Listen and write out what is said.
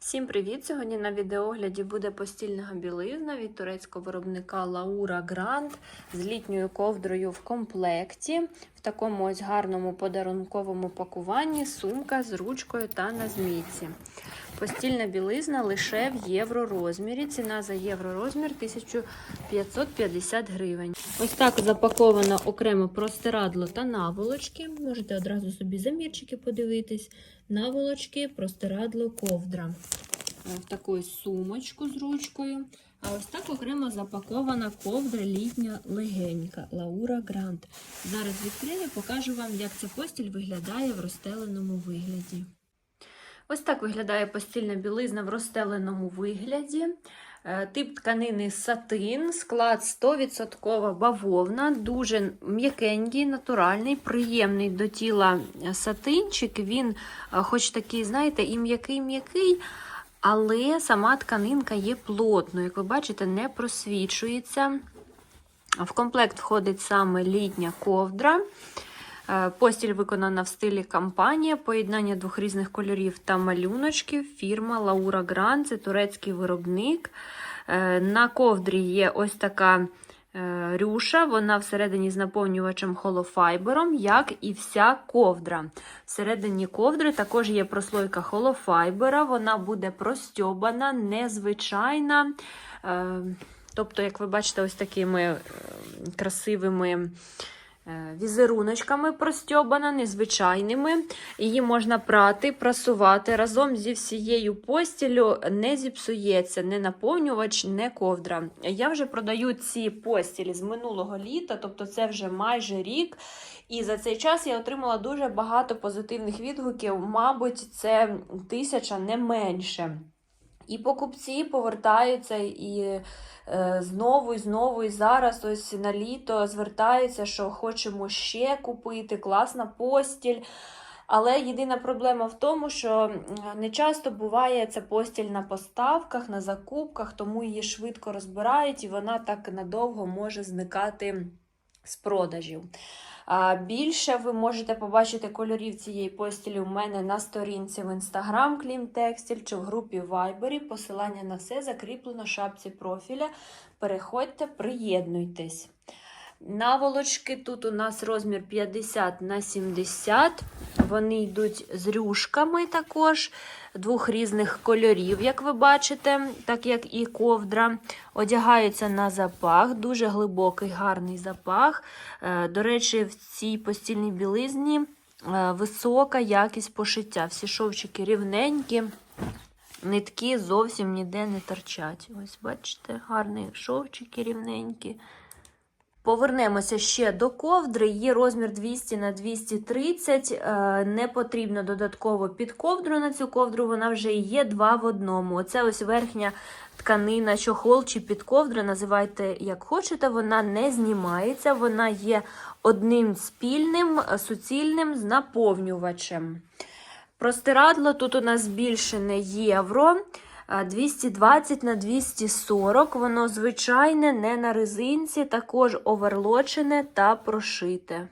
Всім привіт! Сьогодні на відеогляді буде постільна білизна від турецького виробника Laura Grand з літньою ковдрою в комплекті, в такому ось гарному подарунковому пакуванні, сумка з ручкою та на змійці. Постільна білизна лише в євророзмірі. Ціна за євророзмір 1550 гривень. Ось так запаковано окремо простирадло та наволочки. Можете одразу собі замірчики подивитись. Наволочки, простирадло, ковдра. В таку сумочку з ручкою. А ось так окремо запакована ковдра літня легенька Лаура Грант. Зараз відкрию, покажу вам, як ця постіль виглядає в розстеленому вигляді. Ось так виглядає постільна білизна в розстеленому вигляді. Е, Тип тканини сатин, склад 100% бавовна, дуже м'якенький, натуральний, приємний до тіла сатинчик. Він, е, хоч такий, знаєте, і м'який-м'який, але сама тканинка є плотною. Як ви бачите, не просвічується. В комплект входить саме літня ковдра. Е, Постіль виконана в стилі кампанія, поєднання двох різних кольорів та малюночків. Фірма Laura Grand, це турецький виробник. Е, На ковдрі є ось така рюша, вона всередині з наповнювачем холофайбером, як і вся ковдра. Всередині ковдри також є прослойка холофайбера, вона буде простьобана, незвичайна. Е, Тобто, як ви бачите, ось такими е, красивими. Е, Візеруночками простьобана, незвичайними. Її можна прати, прасувати разом зі всією постілю не зіпсується, не наповнювач, не ковдра. Я вже продаю ці постілі з минулого літа, тобто це вже майже рік. І за цей час я отримала дуже багато позитивних відгуків. Мабуть, це тисяча не менше. І покупці повертаються і е, знову і знову, і зараз ось на літо звертаються, що хочемо ще купити, класна постіль. Але єдина проблема в тому, що не часто буває ця постіль на поставках, на закупках, тому її швидко розбирають і вона так надовго може зникати з продажів. Більше ви можете побачити кольорів цієї постілі у мене на сторінці в Instagram Клім Текстіль чи в групі Viber. Посилання на все закріплено в шапці профіля. Переходьте, приєднуйтесь. Наволочки тут у нас розмір 50 на 70. Вони йдуть з рюшками також, двох різних кольорів, як ви бачите, так як і ковдра. Одягаються на запах, дуже глибокий, гарний запах. Е, До речі, в цій постільній білизні е, висока якість пошиття. Всі шовчики рівненькі. Нитки зовсім ніде не торчать. Ось, бачите, гарні шовчики рівненькі. Повернемося ще до ковдри. Є розмір 200 на 230. Е, Не потрібно додатково під ковдру на цю ковдру, вона вже є два в одному. Оце ось верхня тканина, чохол чи під ковдра, називайте як хочете, вона не знімається, вона є одним спільним, е, суцільним з наповнювачем. Простирадло тут у нас збільшене євро. 220 на 240, воно звичайне, не на резинці, також оверлочене та прошите.